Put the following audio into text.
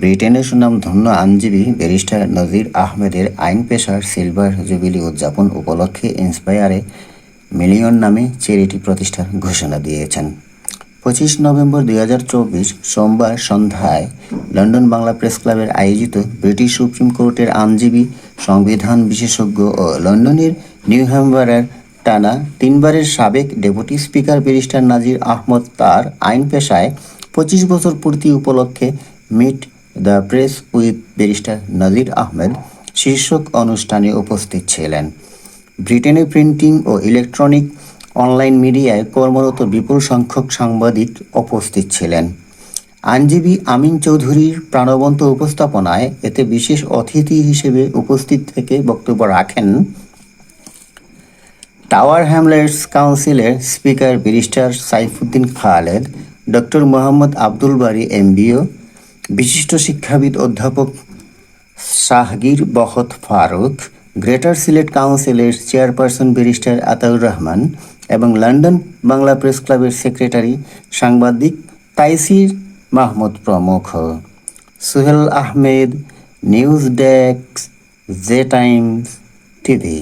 ব্রিটেনের সুনামধন্য আইনজীবী ব্যারিস্টার নজির আহমেদের আইন পেশার সিলভার জুবিলি উদযাপন উপলক্ষে ইন্সপায়ারে মিলিয়ন নামে চ্যারিটি প্রতিষ্ঠার ঘোষণা দিয়েছেন। পঁচিশ নভেম্বর দুই সোমবার সন্ধ্যায় লন্ডন বাংলা প্রেস ক্লাবের আয়োজিত ব্রিটিশ সুপ্রিম কোর্টের আইনজীবী, সংবিধান বিশেষজ্ঞ ও লন্ডনের নিউ হ্যাম্বারের টানা তিনবারের সাবেক deputy speaker barrister Nazir Ahmed তার আইন পেশায় পঁচিশ বছর পূর্তি উপলক্ষে meet the press with barrister Nazir Ahmed শীর্ষক অনুষ্ঠানে উপস্থিত ছিলেন। ব্রিটেনে প্রিন্টিং ও ইলেকট্রনিক অনলাইন মিডিয়ায় কর্মরত বিপুল সংখ্যক সাংবাদিক উপস্থিত ছিলেন। আইনজীবী আমিন চৌধুরীর প্রাণবন্ত উপস্থাপনায় এতে বিশেষ অতিথি হিসেবে উপস্থিত থেকে বক্তব্য রাখেন টাওয়ার হ্যামলেটস কাউন্সিলের speaker barrister Saifuddin Khaled, doctor Mohammad Abdul Bari, MBE বিশিষ্ট শিক্ষাবিদ অধ্যাপক শাহগীর বহত ফারুক, গ্রেটার সিলেট কাউন্সিলের চেয়ারপারসন ব্যারিস্টার আতাউর রহমান এবং লন্ডন বাংলা প্রেস ক্লাবের সেক্রেটারি সাংবাদিক তাইসির মাহমুদ প্রমুখ। Suhel Ahmed, news desk, J Times TV.